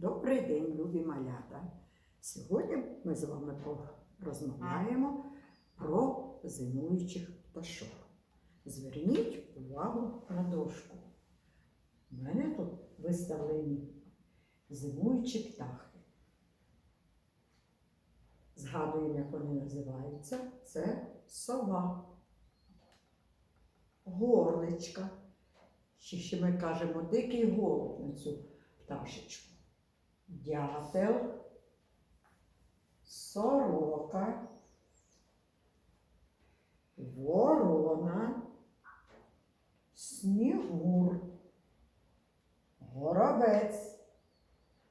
Добрий день, любі малята. Сьогодні ми з вами розмовляємо про зимуючих пташок. Зверніть увагу на дошку. У мене тут виставлені зимуючі птахи. Згадуємо, як вони називаються. Це сова, горличка. Чи ще ми кажемо дикий голуб на цю пташечку. Дятел, сорока, ворона, снігур, горобець,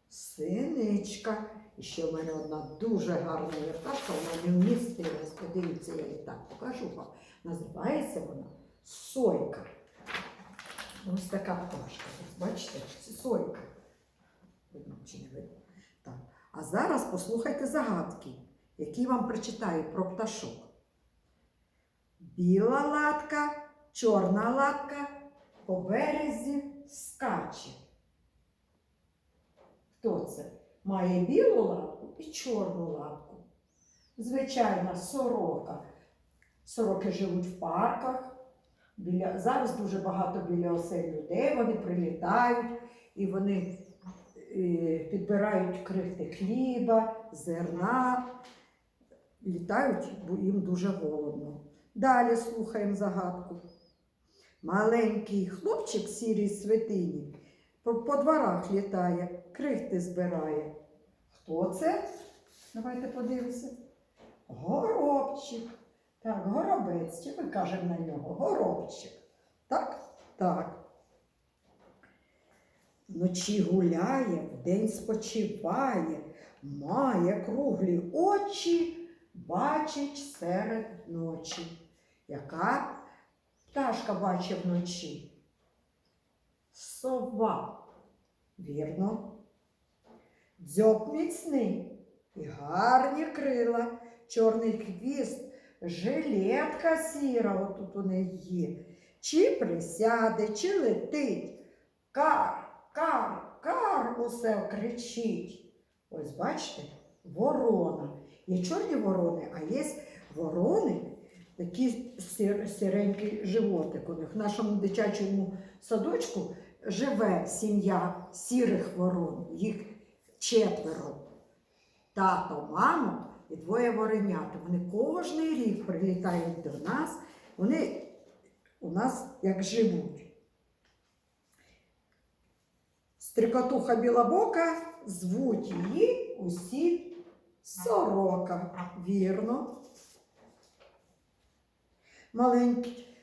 синичка. І ще в мене одна дуже гарна пташка, вона не вмістилась. Подивіться, я її так покажу вам. Називається вона сойка. Ось така пташка. Бачите, це сойка. Видно чи не видно? Так. А зараз послухайте загадки, які вам прочитаю про пташок. Біла латка, чорна латка по березі скаче. Хто це? Має білу латку і чорну латку. Звичайна сорока. Сороки живуть в парках. Біля, зараз дуже багато біля осель людей, вони прилітають і вони підбирають крихти хліба, зерна, літають, бо їм дуже голодно. Далі слухаємо загадку. Маленький хлопчик в сірій свитині по, по дворах літає, крихти збирає. Хто це? Давайте подивимося. Горобчик. Так, горобець, чи ми кажемо на нього? Горобчик. Так? Так. Вночі гуляє, вдень спочиває, має круглі очі, бачить серед ночі. Яка пташка бачить вночі? Сова. Вірно. Дзьоб міцний і гарні крила, чорний хвіст, жилетка сіра, отут у неї є. Чи присяде, чи летить. Кар, кар, кар усе кричить. Ось бачите, ворона. Є чорні ворони, а є ворони, такі сир, сиренький животик у них. В нашому дитячому садочку живе сім'я сірих ворон, їх четверо. Тато, мама і двоє воренята. Вони кожний рік прилітають до нас. Вони у нас як живуть. Стрикотуха білобока звуть її усі сорока. Вірно. Маленькі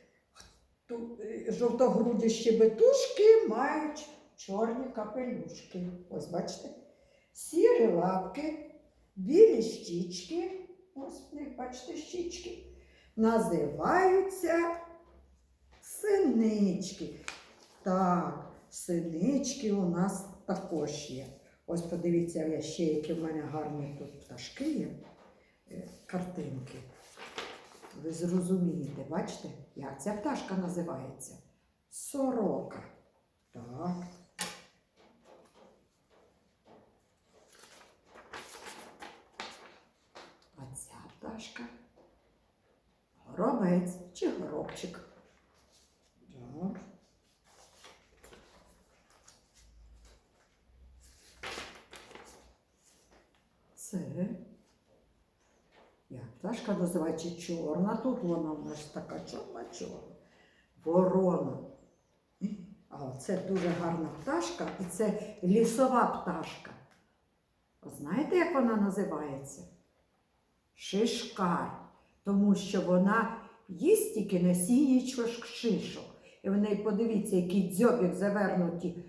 е, жовтогруді щебетушки мають чорні капелюшки. Ось бачите? Сірі лапки, білі щічки. Ось них, бачите, щічки. Називаються синички. Так, синички у нас також є. Ось подивіться, я ще які в мене гарні тут пташки є, е, картинки. Ви зрозумієте, бачите, як ця пташка називається? Сорока. Так. А ця пташка горобець чи горобчик. Так. Це як пташка називається чорна, тут вона в нас така чорна-чорна. Ворона. А це дуже гарна пташка, і це лісова пташка. Знаєте, як вона називається? Шишкар. Тому що вона їсть тільки насіннячко шишок. І в неї, подивіться, який дзьобик завернуті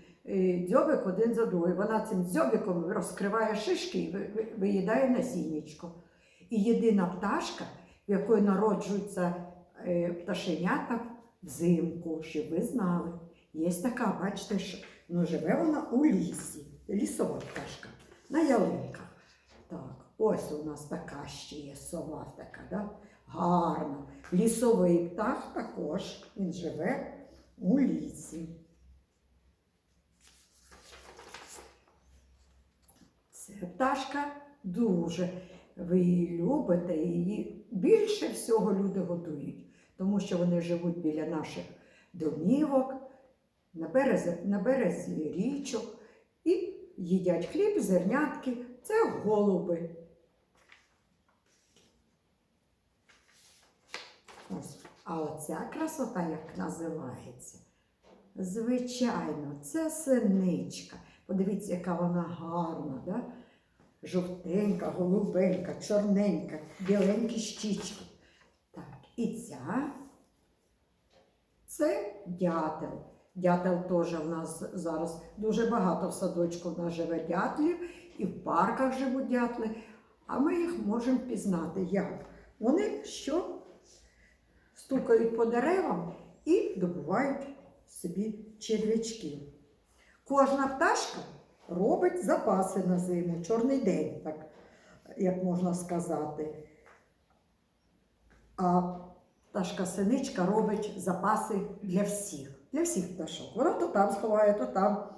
дзьобик один за другим. Вона цим дзьобиком розкриває шишки і ви- ви- виїдає насіннячко. І єдина пташка, в якої народжуються е, пташенята взимку, щоб ви знали. Є така, бачите, що ну, живе вона у лісі, лісова пташка, на ялинках. Так, ось у нас така ще є сова така, да? гарна. Лісовий птах також, він живе у лісі. Пташка дуже. Ви її любите, її більше всього люди годують, тому що вони живуть біля наших домівок, на березі, на березі річок і їдять хліб, зернятки. Це голуби. Ось. А оця красота, як називається? Звичайно, це синичка. Подивіться, яка вона гарна, да? Жовтенька, голубенька, чорненька, біленькі щічки. Так, і ця це дятел. Дятел теж у нас зараз дуже багато в садочку в нас живе дятлів, і в парках живуть дятли, а ми їх можемо пізнати. Як? Вони що? Стукають по деревам і добувають собі черв'ячків. Кожна пташка робить запаси на зиму, чорний день, так як можна сказати. А пташка-синичка робить запаси для всіх, для всіх пташок. Вона то там сховає, то там,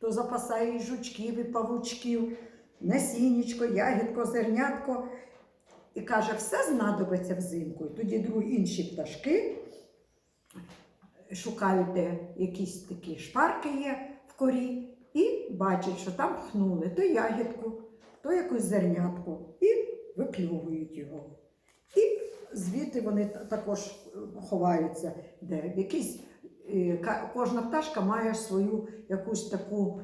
то запасає і жучків, і павучків, насіннячко, ягідко, зернятко. І каже, все знадобиться взимку. І тоді другі інші пташки шукають, де якісь такі шпарки є в корі, і бачать, що там пхнули то ягідку, то якусь зернятку, і виклювують його. І звідти вони також е, ховаються, де якісь. е, Кожна пташка має свою якусь таку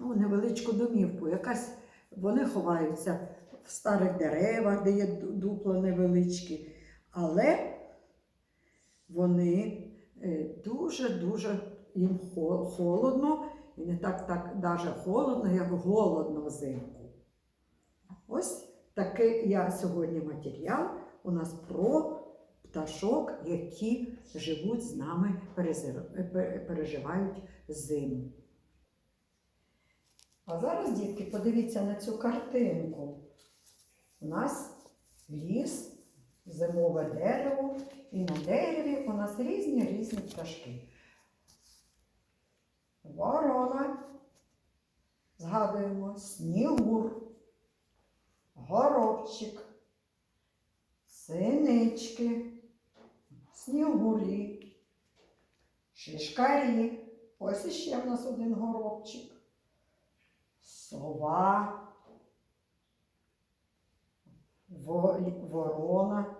ну, невеличку домівку. Якась вони ховаються в старих деревах, де є дупла невеличкі. Але вони е, дуже-дуже їм холодно, і не так, так даже холодно, як голодно взимку. Ось такий я сьогодні матеріал у нас про пташок, які живуть з нами, переживають зиму. А зараз, дітки, подивіться на цю картинку. У нас ліс, зимове дерево, і на дереві у нас різні різні пташки. Ворона, згадуємо, снігур, горобчик, синички, снігурі, шишкарі. Ось іще в нас один горобчик, сова, ворона.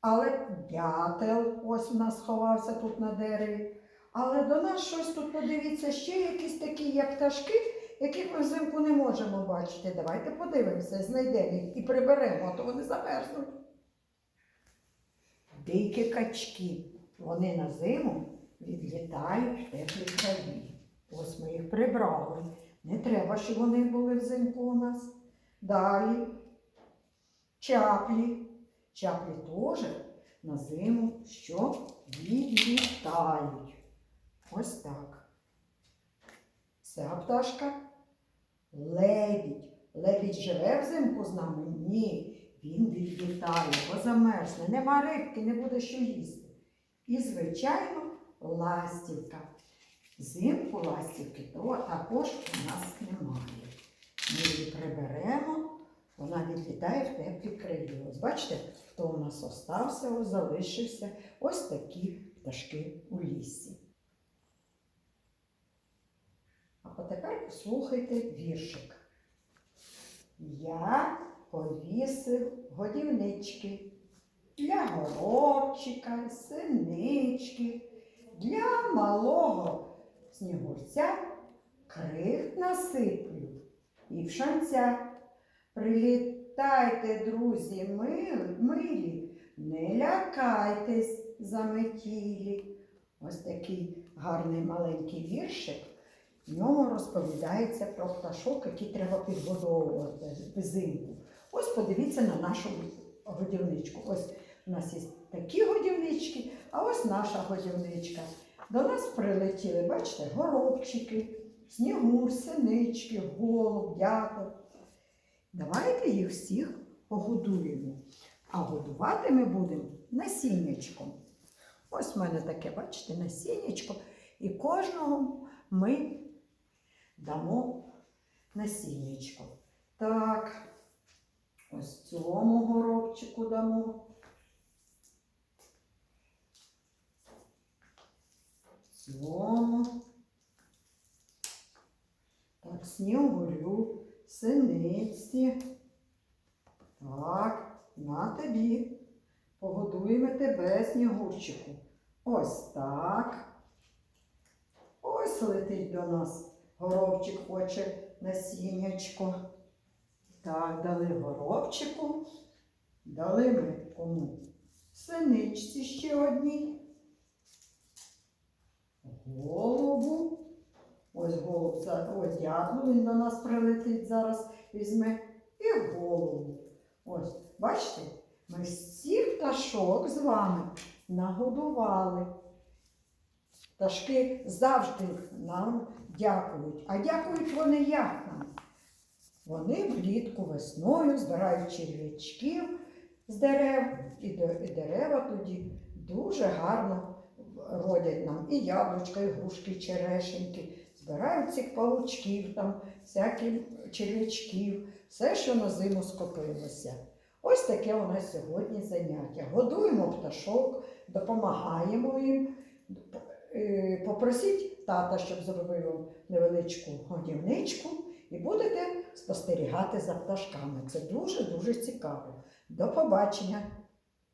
Але дятел ось у нас сховався тут на дереві. Але до нас щось тут, подивіться, ще якісь такі, як пташки, яких ми взимку не можемо бачити. Давайте подивимося, знайдемо їх і приберемо, а то вони замерзнуть. Дикі качки. Вони на зиму відлітають в теплі краї. Ось ми їх прибрали. Не треба, щоб вони були взимку у нас. Далі. Чаплі. Чаплі теж на зиму що відлітають. Ось так. Ця пташка лебідь. Лебідь живе взимку з нами? Ні. Він відлітає, бо замерзне. Нема рибки, не буде що їсти. І, звичайно, ластівка. Взимку ластівки то також у нас немає. Ми її приберемо, вона відлітає в теплі краї. Ось бачите, хто у нас остався, залишився. Ось такі пташки у лісі. А тепер послухайте віршик. Я повісив годівнички для горобчика, синички, для малого снігурця крих насиплю і в шанця. Прилітайте, друзі, милі, милі, не лякайтесь заметілі. Ось такий гарний маленький віршик. В ньому розповідається про пташок, які треба підгодовувати взимку. Ось подивіться на нашу годівничку. Ось у нас є такі годівнички, а ось наша годівничка. До нас прилетіли, бачите, горобчики, снігур, синички, голуб, дятел. Давайте їх всіх погодуємо. А годувати ми будемо насіннячком. Ось в мене таке, бачите, насіннячко. І кожного ми дамо насіннячко. Так, ось цьому горобчику дамо. Цьому. Так, снігурю, синиці. Так, на тобі. Погодуємо тебе, снігурчику. Ось так. Ось летить до нас. Горобчик хоче насіннячко. Так, дали горобчику. Дали ми кому? Синичці ще одній. Голубу. Ось голуб, ось дятло, він до нас прилетить зараз, візьме. І голову. Ось, бачите, ми всіх пташок з вами нагодували. Пташки завжди нам дякують. А дякують вони як нам? Вони влітку весною збирають черв'ячків з дерев, і, дерева тоді дуже гарно родять нам і яблучка, і грушки, і черешеньки. Збирають цих павучків, там, всяких черв'ячків, все, що на зиму скопилося. Ось таке у нас сьогодні заняття. Годуємо пташок, допомагаємо їм. Е, Попросіть тата, щоб зробив вам невеличку годівничку, і будете спостерігати за пташками. Це дуже-дуже цікаво. До побачення!